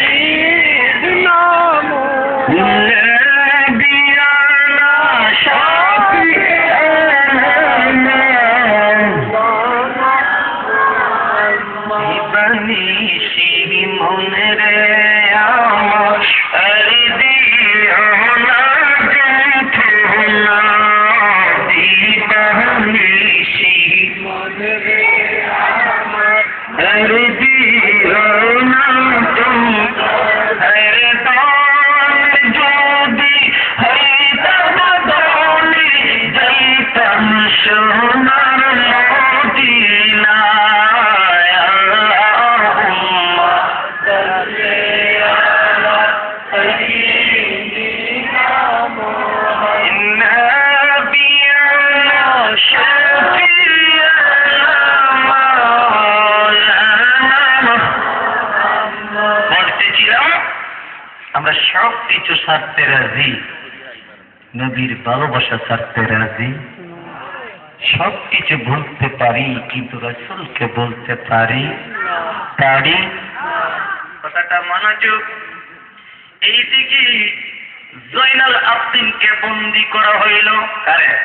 aí! সব কিছু ছাড়তে রাজি? নবীর ভালোবাসা ছাড়তে রাজি? সব কিছু বলতে পারি কিন্তু রসুলকে বলতে পারি? পারি? কথাটা মনোযোগ এইদিকে জৈনাল আবদিনকে বন্দি করা হইল। কারে?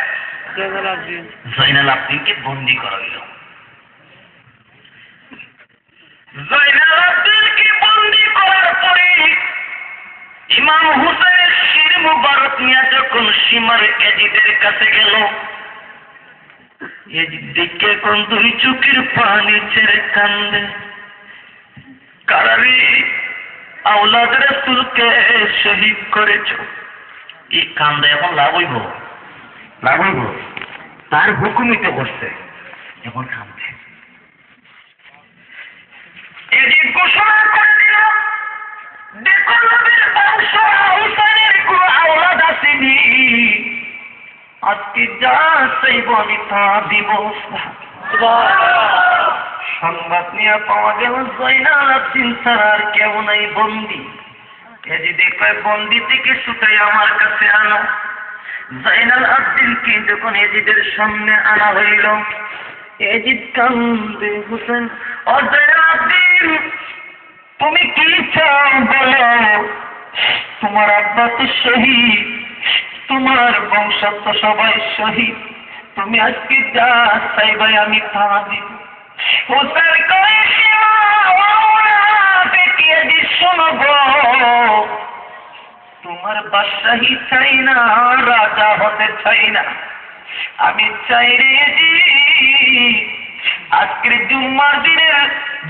জৈনাল আবদিনকে বন্দি করা হইল। সীমার এজিদের কাছে গেল। এজিদ কোন দুই চোখের পানি ছেড়ে কান্দে। কারারি আওলাদ রাসূলকে শহীদ করেছ। এই কান্দে এখন লাভ হইব? লাভ হইব। তার হুকুমই তো করছে। এখন কান্দে এজিদ ঘোষণা করে দিল দেখো নবীর বংশ আজকে যা চাইব আমি তা দিব। সংবাদ নিয়ে পাওয়া গেল জয়নাল আব্দিন ছাড়া আর কেউ নাই বন্দি। এজিদে কয় বন্দি থেকে ছুটাই আমার কাছে আনো। জয়নাল আব্দিনকে যখন এজিদের সামনে আনা হইল, এজিদ কান্দে হুসেন, ও জয়নাল আব্দিন, তুমি কি চাও বলো? তোমার আব্বা তো শহীদ। তোমার বংশ তো সবাই শহীদ। তুমি আজকে যা চাইবাই আমি তা দিব। শোনো গো তোমার বাদশাহী চাই না, রাজা হতে চাই না। আমি চাই রে আজকের জুম্মার দিনের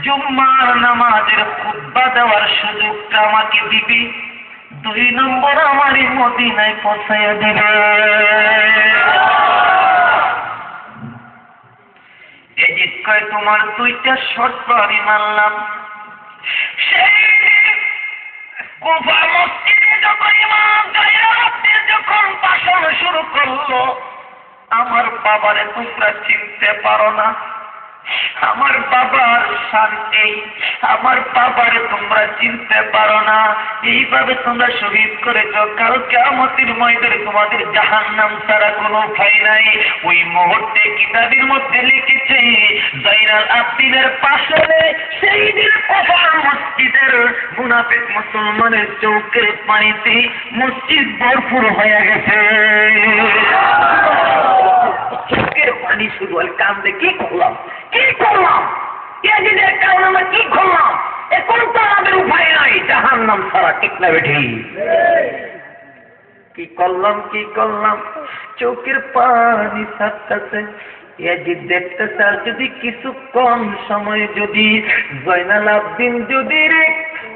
জুম্মার নামাজের খুদ্া দেওয়ার সুযোগটা আমাকে দিবি। দুই নম্বর আমারই মদিনায় পৌঁছাইয়া দিবে এজিদ তোমার দুইটা শর্ত আমি মানলাম। যখন শুরু করল, আমার বাবারে তোমরা চিনতে পারো না। আমার বাবার শান এই আমার বাবারে তোমরা চিনতে পারো না। এইভাবে তোমরা শহীদ করেছ। কাল কেমতির ময়দানে তোমাদের জাহান নাম ছাড়া কোনো ভয় নাই। ওই মুহূর্তে কিতাবের মধ্যে লিখেছে, জাইনাল আব্দিনের পাশে সেই দিন কফার মসজিদের মুনাফিক মুসলমানের চৌকের পানিতে মসজিদ ভরপুর হয়ে গেছে। পানি শুরু হল কান্দে কি করলাম? কি করলাম? এদিনের কারণে আমরা কি করলাম? এখন তো আমাদের উপায় নাই জাহান নাম ছাড়া ঠিক না বেঠি। কি করলাম কি করলাম? চোখের পানি ছাড়তেছে এজি দেখতে স্যার যদি কিছু কম সময় যদি জয়নাল আব্দিন যদি রে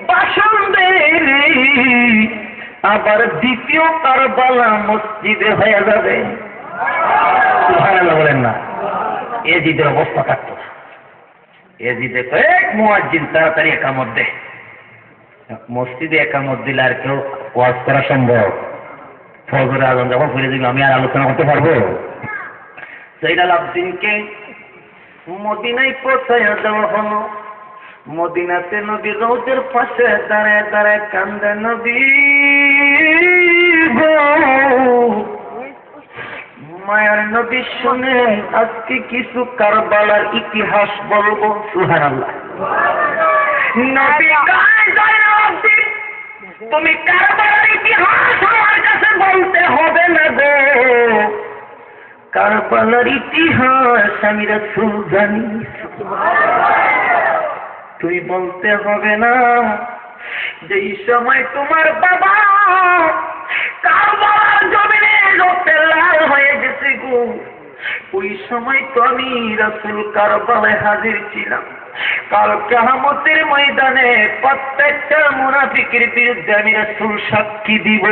বাসন দেয় রে, আবার দ্বিতীয় কারবালা মসজিদে হয়ে যাবে। বলেন না। এজিদের অবস্থা থাকতো না এজিদে কয়েক মুয়াজ্জিন, তাড়াতাড়ি একামত দে। মসজিদে একামত দিলে আর কেউ ওয়াজ করা সম্ভব। ফজরে আলম যখন ফিরে দিল, আমি আর আলোচনা করতে পারব? সেইডাল আব্দিনকে মদিনায় পৌঁছাইয়া দেওয়া হলো। মদিনাতে নবী রৌদের পাশে দাঁড়ায় দাঁড়ায় কান্দে নবী। মায়ার নবী শুনেন আজকে কিছু কারবালার ইতিহাস বলব। সুহান আল্লাহ তুমি কারবালার ইতিহাস বলতে হবে না গো। কারবালার ইতিহাস আমি রাসূল জানি। তুই বলতে হবে না, যেই সময় তোমার বাবা ওই সময় তো আমি রাসুল কারবালায় হাজির ছিলাম। কাল কাহামতের ময়দানে প্রত্যেকটা মুনাফিকের বিরুদ্ধে আমি রাসুল সাক্ষী দিব।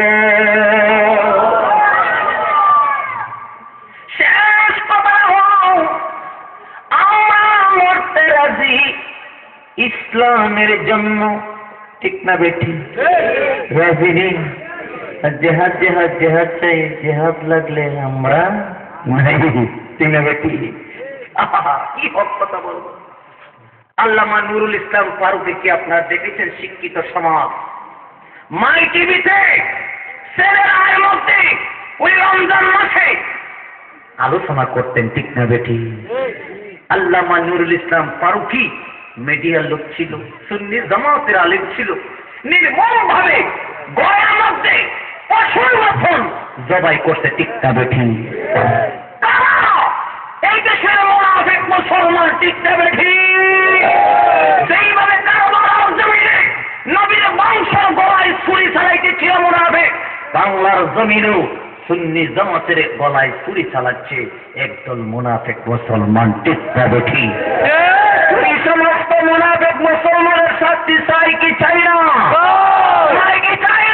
ইসলামের জন্য। ঠিক না বেটি রাজি নেই। জেহাদ জেহাদ জেহাদ চাই, জেহাদ লাগলে আমরা নাই ঠিক না বেটি আহা, কি হক কথা বলব? আল্লামা নুরুল ইসলাম ফারুকে কি আপনারা দেখেছেন শিক্ষিত সমাজ? মাই টিভিতে ছেলের মধ্যে ওই রমজান মাসে। আলোচনা করতেন ঠিক না বেটি আল্লামা নুরুল ইসলাম ফারুকি মিডিয়ার লোক ছিল সুন্নি জামাতের আলিম ছিল। নির্মম ভাবে গড়ের মধ্যে পশুর জবাই করতে ঠিক না বেটি কারা? এই দেশের মোনাফেক মুসলমান বেটি সেইভাবে জমিনে নবীর গলায় ছুরি ছিল মোনাফেক বাংলার জমিনেও সুন্নি জামাতের গলায় ছুরি চালাচ্ছে একদল মুনাফেক মুসলমান না বেটি এই সমস্ত মুনাফেক মুসলমানের শাস্তি চাই কি চাই না?